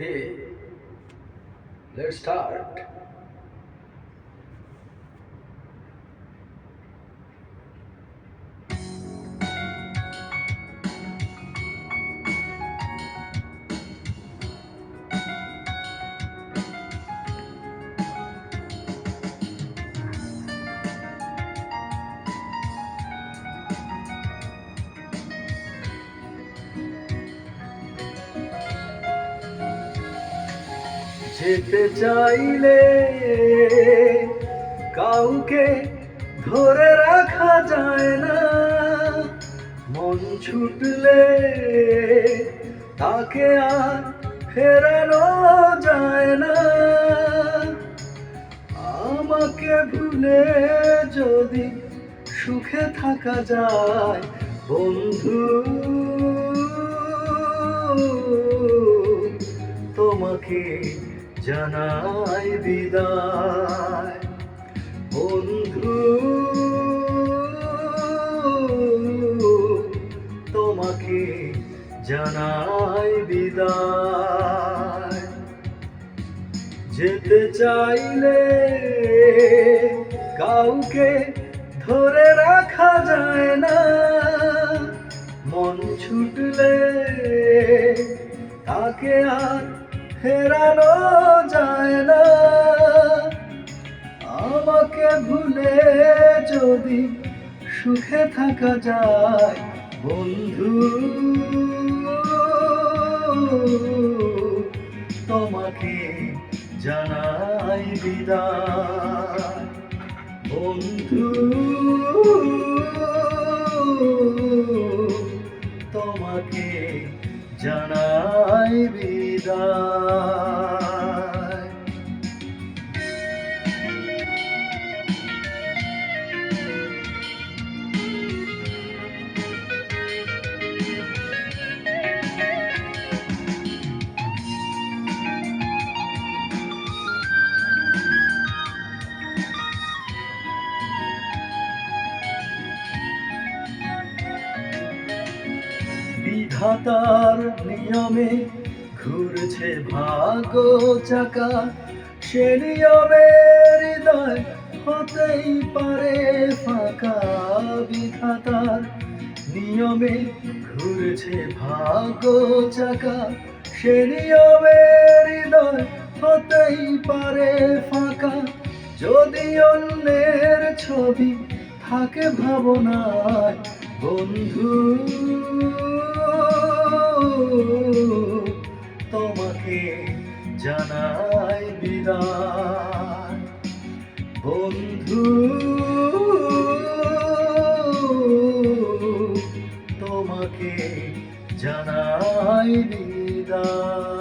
Okay, let's start. যেতে চাইলে কাউকে ধরে রাখা যায় না। মন ছুটলে তাকে আর ফেরানো যায় না। আমাকে ভুলে যদি সুখে থাকা যায়, বন্ধু, তোমাকে জানাই বিদায়। বন্ধু, তোমাকে জানাই বিদায়। যেতে চাইলে কাউকে ধরে রাখা যায় না। মন ছুটলে তাকে আর ফেরানো যায় না। আমাকে ভুলে যদি সুখে থাকা যায়, বন্ধু, তোমাকে জানাই বিদায়। বন্ধু, তোমাকে জানাই বিদায়। বিধাতার নিয়মে ঘুরছে ভাগ্য চাকা। সে নিয়মে হৃদয় হতেই পারে ফাঁকা বিধাতার। নিয়মে ঘুরছে ভাগ্য চাকা। সে নিয়মে হৃদয় হতেই পারে ফাঁকা। যদি অন্যের ছবি থাকে ভাবনায়, বন্ধু জানাই বিদায়। বন্ধু তোমাকে জানাই বিদায়।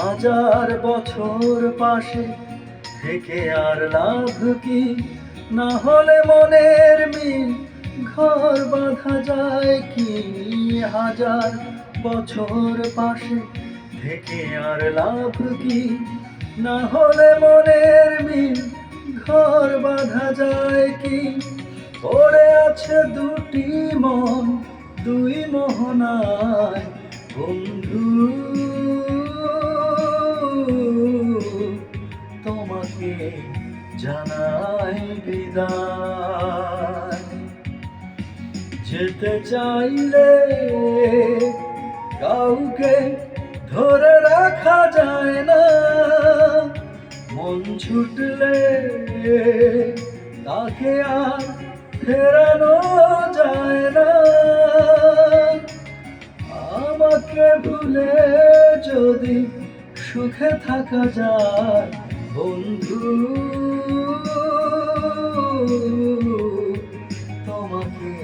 হাজার বছর পাশে থেকে আর লাভ কি? না হলে মনের মিল ঘর বাঁধা যায় কি? হাজার বছর পাশে থেকে আর লাভ কি? না হলে মনের মিল ঘর বাঁধা যায় কি? পড়ে আছে দুটি মন, দুই মোহনায়। বন্ধু জানাই বিদায়। যেতে চাইলে কাউকে ধরে রাখা যায় না। মন ছুটলে তাকে আর ফেরানো যায় না। আমাকে ভুলে যদি সুখে থাকা যায় বন্ধু তোমাকে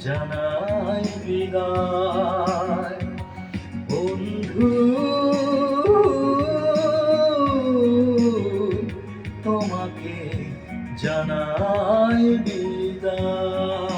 জানাই বিদায়। বন্ধু তোমাকে জানাই বিদায়।